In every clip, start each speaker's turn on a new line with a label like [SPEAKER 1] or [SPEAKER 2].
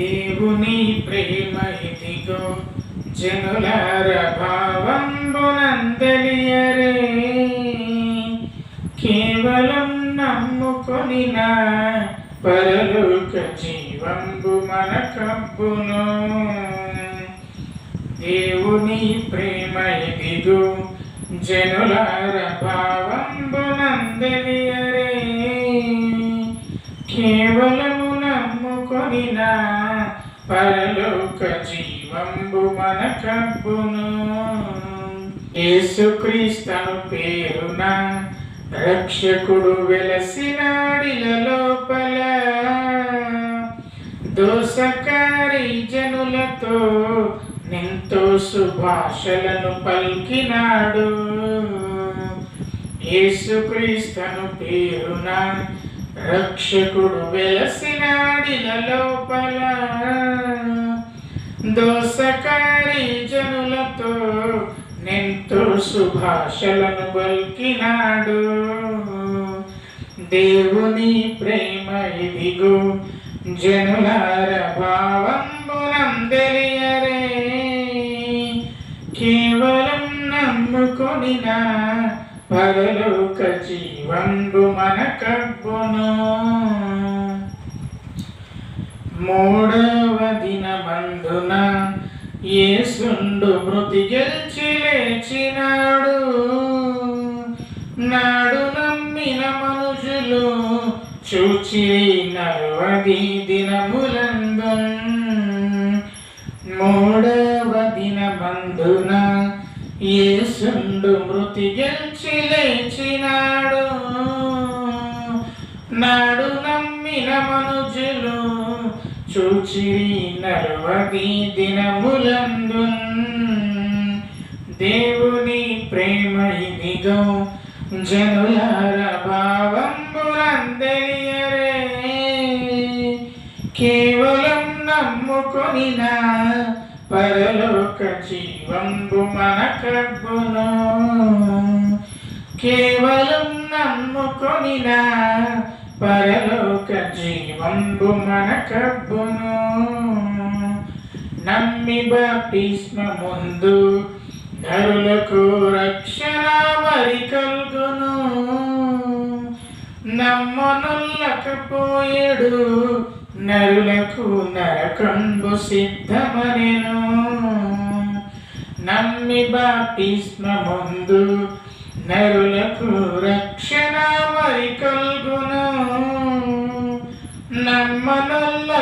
[SPEAKER 1] దేవుని ప్రేమ ఇదిగో జనులార భావంబునందలియరే. కేవలం నమ్ముకొనిన పరలోక జీవంబు మన కబ్బును దేవుని ప్రేమ ఇదిగో జనులార భావంబునందలియరే. కేవలము నమ్ముకొనిన పరలోక జీవంబు మన కబ్బును యేసుక్రీస్తను పేరున రక్షకుడు వెలసినాడిల లోపల. దోసకారి జనులతో నింతో సుభాషలను పలికినాడు. యేసుక్రీస్తను పేరున రక్షకుడు వెలసినాడిల లోపల. దోసకారి జనులతో నెంతో శుభాషలను పలికినాడు. దేవుని ప్రేమ ఇదిగో జనులార భావంబునందలియరే కేవలం నమ్ముకొనిన పరలోక జీవంబు మన కబ్బును మూడో దినమందున యేసుండు మృతి గెలిచి లేచినాడు. నాడు నమ్మిన మనుషులు చూచి నలవది దినములందు మూడవ దినమందున సుండు మృతి గెలిచి లేచినాడు. నాడు చూచి నలవది దినములందు దేవుని ప్రేమ ఇదిగో జనులార భావంబులందరియరే కేవలం నమ్ముకొనిన పరలోక జీవంబు మన కబ్బును కేవలం నమ్ముకొనిన పరలోక జీవంబు మన కబ్బును నమ్మి బాప్టిస్మ ముందు నరులకు రక్షణ మరి కల్గును. నమ్మనుల్లకపోయేడు నరులకు నరకంబు సిద్ధమనెను. నమ్మి బాప్టిస్మ ముందు నరులకు రక్షణ మరి కల్గును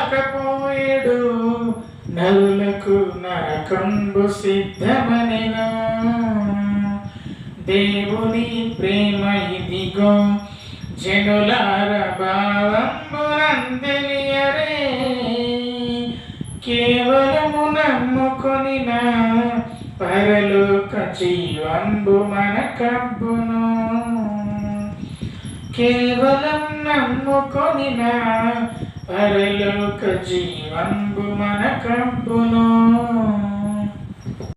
[SPEAKER 1] నమ్మనల్లకపోయేడు నరులకు నరకంబు సిద్ధమనెను? దేవుని ప్రేమ ఇదిగో జనులార భావంబునందలియరే కేవలము నమ్ముకొనిన పరలోక జీవంబు మన కబ్బును కేవలం నా పరలోక జీవంబు మన కబ్బును